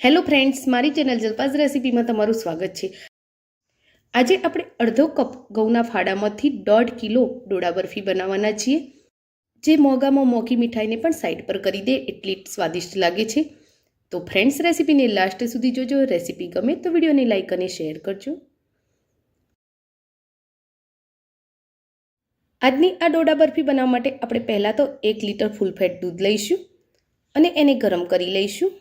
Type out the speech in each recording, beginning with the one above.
Hello friends મારી channel Jalpa's રેસીપીમાં તમારું સ્વાગત છે. આજે આપણે અડધો કપ ઘઉંના ફાડામાંથી દોઢ કિલો ડોડા બરફી બનાવવાના છીએ. જે મોંઘામાં મોંઘી મીઠાઈને પણ સાઈડ પર કરી દે એટલી સ્વાદિષ્ટ લાગે છે. તો ફ્રેન્ડ્સ રેસીપીને લાસ્ટ સુધી જોજો. રેસીપી ગમે તો વિડીયોને લાઇક અને શેર કરજો. આજની આ ડોડા બરફી બનાવવા માટે આપણે પહેલાં તો એક લીટર ફૂલ ફેટ દૂધ લઈશું અને એને ગરમ કરી લઈશું.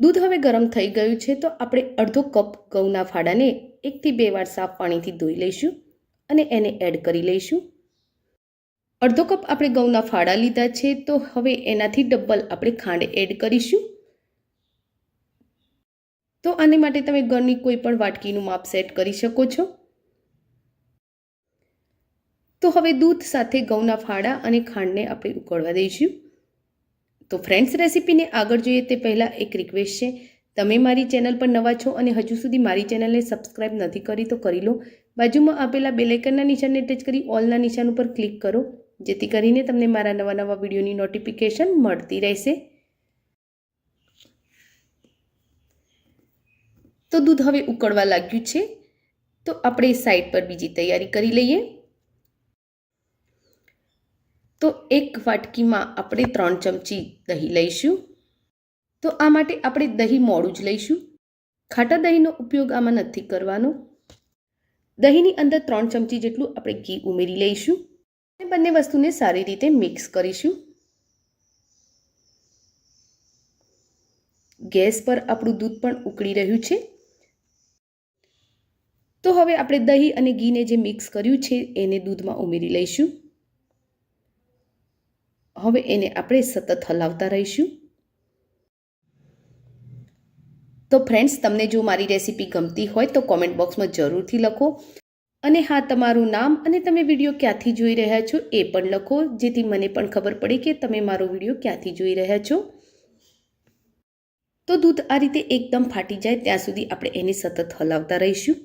દૂધ હવે ગરમ થઈ ગયું છે તો આપણે અડધો કપ ઘઉંના ફાડાને એકથી બે વાર સાફ પાણીથી ધોઈ લઈશું અને એને એડ કરી લઈશું. અડધો કપ આપણે ઘઉંના ફાડા લીધા છે તો હવે એનાથી ડબલ આપણે ખાંડ એડ કરીશું. તો આને માટે તમે ઘરની કોઈ પણ વાટકીનું માપ સેટ કરી શકો છો. તો હવે દૂધ સાથે ઘઉંના ફાડા અને ખાંડને આપણે ઉકળવા દઈશું. તો ફ્રેન્ડ્સ રેસીપીને આગળ જોઈએ તે પહેલાં એક રિક્વેસ્ટ છે. તમે મારી ચેનલ પર નવા છો અને હજુ સુધી મારી ચેનલને સબસ્ક્રાઇબ નથી કરી તો કરી લો. બાજુમાં આપેલા બેલેકનના નિશાનને ટચ કરી ઓલના નિશાન ઉપર ક્લિક કરો. જેથી કરીને તમને મારા નવા નવા વિડીયોની નોટિફિકેશન મળતી રહેશે. તો દૂધ હવે ઉકળવા લાગ્યું છે. તો આપણે સાઈડ પર બીજી તૈયારી કરી લઈએ. તો એક વાટકીમાં આપણે ત્રણ ચમચી દહીં લઈશું. તો આ માટે આપણે દહીં મોડું જ લઈશું. ખાટા દહીંનો ઉપયોગ આમાં નથી કરવાનો. દહીંની અંદર ત્રણ ચમચી જેટલું આપણે ઘી ઉમેરી લઈશું. અને બંને વસ્તુને સારી રીતે મિક્સ કરીશું. ગેસ પર આપણું દૂધ પણ ઉકળી રહ્યું છે. તો હવે આપણે દહીં અને ઘીને જે મિક્સ કર્યું છે, એને દૂધમાં ઉમેરી લઈશું. હવે એને આપણે સતત હલાવતા રહીશું. તો ફ્રેન્ડ્સ તમને જો મારી રેસીપી ગમતી હોય તો કોમેન્ટ બોક્સમાં જરૂરથી લખો. અને હા, તમારું નામ અને તમે વીડિયો ક્યાંથી જોઈ રહ્યા છો એ પણ લખો, જેથી મને પણ ખબર પડે કે તમે મારો વીડિયો ક્યાંથી જોઈ રહ્યા છો. તો દૂધ આ રીતે એકદમ ફાટી જાય, ત્યાં સુધી આપણે એને સતત હલાવતા રહીશું.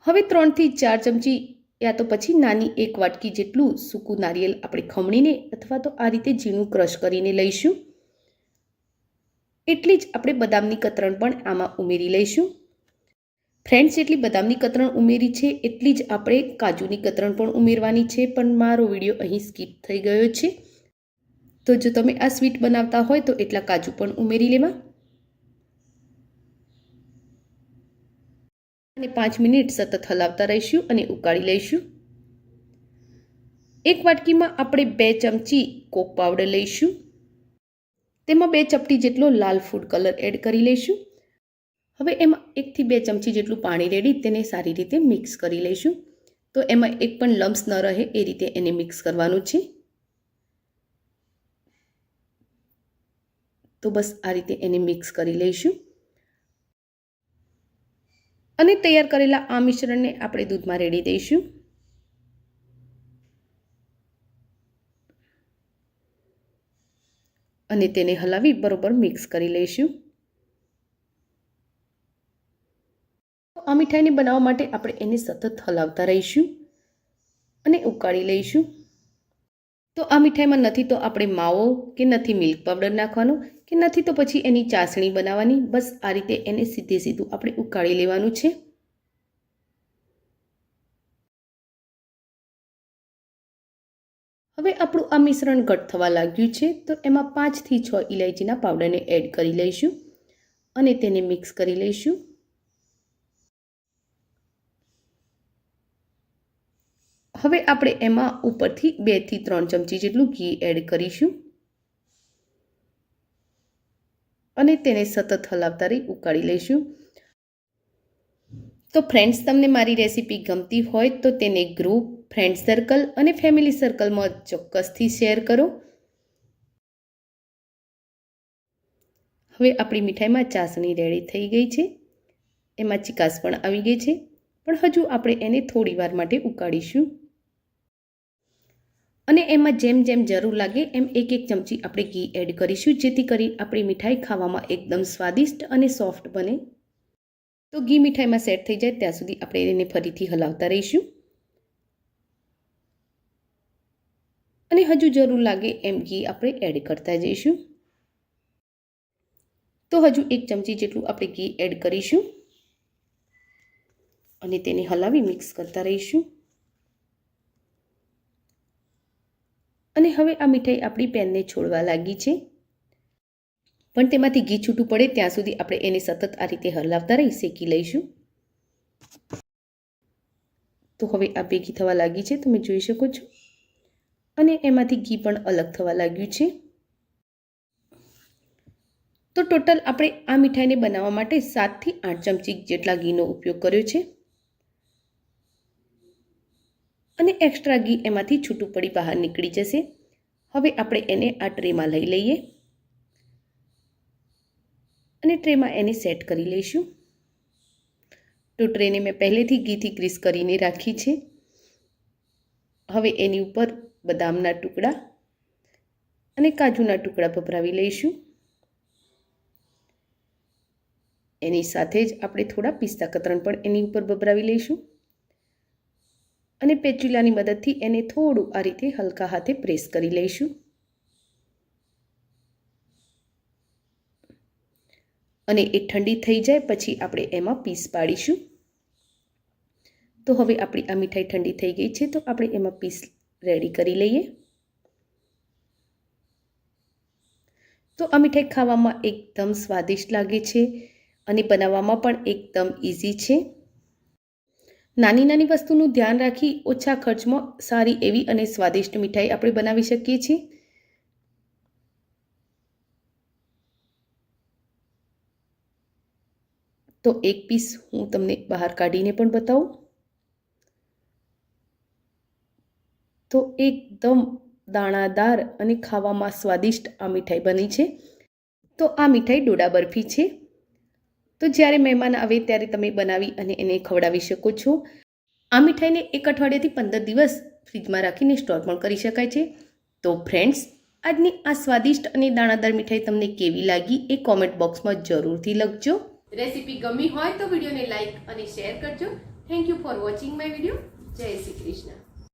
હવે ત્રણથી ચાર ચમચી યા તો પછી નાની એક વાટકી જેટલું સૂકું નારિયેલ આપણે ખમણીને અથવા તો આ રીતે ઝીણું ક્રશ કરીને લઈશું. એટલી જ આપણે બદામની કતરણ પણ આમાં ઉમેરી લઈશું. ફ્રેન્ડ્સ, જેટલી બદામની કતરણ ઉમેરી છે, એટલી જ આપણે કાજુની કતરણ પણ ઉમેરવાની છે, પણ મારો વીડિયો અહીં સ્કીપ થઈ ગયો છે. તો જો તમે આ સ્વીટ બનાવતા હોય તો એટલા કાજુ પણ ઉમેરી લેવા. અને પાંચ મિનિટ સતત હલાવતા રહીશું અને ઉકાળી લઈશું. એક વાટકીમાં આપણે બે ચમચી કોક પાવડર લઈશું. તેમાં બે ચપટી જેટલો લાલ ફૂડ કલર એડ કરી લઈશું. હવે એમાં એકથી બે ચમચી જેટલું પાણી રેડી તેને સારી રીતે મિક્સ કરી લઈશું. તો એમાં એક પણ લમ્સ ન રહે એ રીતે એને મિક્સ કરવાનું છે. તો બસ આ રીતે એને મિક્સ કરી લઈશું. અને તૈયાર કરેલા આ મિશ્રણને આપણે દૂધમાં રેડી દઈશું. અને તેને હલાવી બરોબર મિક્સ કરી લઈશું. આ મીઠાઈને બનાવવા માટે આપણે એને સતત હલાવતા રહીશું અને ઉકાળી લઈશું. તો આ મીઠાઈમાં નથી તો આપણે માવો કે નથી મિલ્ક પાવડર નાખવાનો કે નથી તો પછી એની ચાસણી બનાવવાની? બસ આ રીતે એને સીધે સીધું આપણે ઉકાળી લેવાનું છે. હવે આપણું આ મિશ્રણ ઘટ થવા લાગ્યું છે તો એમાં પાંચથી છ ઇલાયચીના પાવડરને એડ કરી લઈશું અને તેને મિક્સ કરી લઈશું. હવે આપણે એમાં ઉપરથી બેથી ત્રણ ચમચી જેટલું ઘી એડ કરીશું. અને તેને સતત હલાવતા રહી ઉકાળી લઈશું. તો ફ્રેન્ડ્સ તમને મારી રેસીપી ગમતી હોય તો તેને ગ્રુપ ફ્રેન્ડ સર્કલ અને ફેમિલી સર્કલમાં ચોક્કસથી શેર કરો. હવે આપણી મીઠાઈમાં ચાસણી રેડી થઈ ગઈ છે. એમાં ચિકાસ પણ આવી ગઈ છે. પણ હજુ આપણે એને થોડી વાર માટે ઉકાળીશું. અને એમાં જેમ જેમ જરૂર લાગે, એમ એક એક ચમચી આપણે ઘી એડ કરીશું, જેથી કરી આપણી મીઠાઈ ખાવામાં એકદમ સ્વાદિષ્ટ અને સોફ્ટ બને. તો ઘી મીઠાઈમાં સેટ થઈ જાય, ત્યાં સુધી આપણે એને ફરીથી હલાવતા રહીશું. અને હજુ જરૂર લાગે, એમ ઘી આપણે એડ કરતા જઈશું. તો હજુ એક ચમચી જેટલું આપણે ઘી એડ કરીશું. અને તેને હલાવી મિક્સ કરતા રહીશું. અને હવે આ મીઠાઈ આપણી પેનને છોડવા લાગી છે. પણ તેમાંથી ઘી છૂટું પડે ત્યાં સુધી આપણે એને સતત આ રીતે હલાવતા રહી શેકી લઈશું. તો હવે આ ભેગી થવા લાગી છે, તમે જોઈ શકો છો. અને એમાંથી ઘી પણ અલગ થવા લાગ્યું છે. તો ટોટલ આપણે આ મીઠાઈને બનાવવા માટે સાતથી આઠ ચમચી જેટલા ઘીનો ઉપયોગ કર્યો છે. અને એક્સ્ટ્રા ઘી એમાંથી છૂટું પડી બહાર નીકળી જશે. હવે આપણે એને આ ટ્રેમાં લઈ લઈએ. અને ટ્રેમાં એને સેટ કરી લઈશું. તો ટ્રેને મેં પહેલેથી ઘીથી ગ્રીસ કરીને રાખી છે. હવે એની ઉપર બદામના ટુકડા અને કાજુના ટુકડા ભભરાવી લઈશું. એની સાથે જ આપણે થોડા પિસ્તા કતરણ પણ એની ઉપર ભભરાવી લઈશું. અને પેચુલાની મદદથી એને થોડું આ રીતે હલકા હાથે પ્રેસ કરી લઈશું. અને એ ઠંડી થઈ જાય પછી આપણે એમાં પીસ પાડીશું. તો હવે આપણી આ મીઠાઈ ઠંડી થઈ ગઈ છે તો આપણે એમાં પીસ રેડી કરી લઈએ. તો આ મીઠાઈ ખાવામાં એકદમ સ્વાદિષ્ટ લાગે છે અને બનાવવામાં પણ એકદમ ઇઝી છે. નાની નાની વસ્તુનું ધ્યાન રાખી ઓછા ખર્ચમાં સારી એવી અને સ્વાદિષ્ટ મીઠાઈ આપણે બનાવી શકીએ છીએ. તો એક પીસ હું તમને બહાર કાઢીને પણ બતાવું. તો એકદમ દાણાદાર અને ખાવામાં સ્વાદિષ્ટ આ મીઠાઈ બની છે. તો આ મીઠાઈ ડોડા બરફી છે. તો જ્યારે મહેમાન આવે ત્યારે તમે બનાવી અને એને ખવડાવી શકો છો. આ મીઠાઈને એક અઠવાડિયાથી પંદર દિવસ ફ્રીજમાં રાખીને સ્ટોર પણ કરી શકાય છે. તો ફ્રેન્ડ્સ, આજની આ સ્વાદિષ્ટ અને દાણાદાર મીઠાઈ તમને કેવી લાગી એ કોમેન્ટ બોક્સમાં જરૂરથી લખજો. રેસીપી ગમી હોય તો વિડીયોને લાઈક અને શેર કરજો. Thank you for watching my video. જય શ્રી કૃષ્ણ.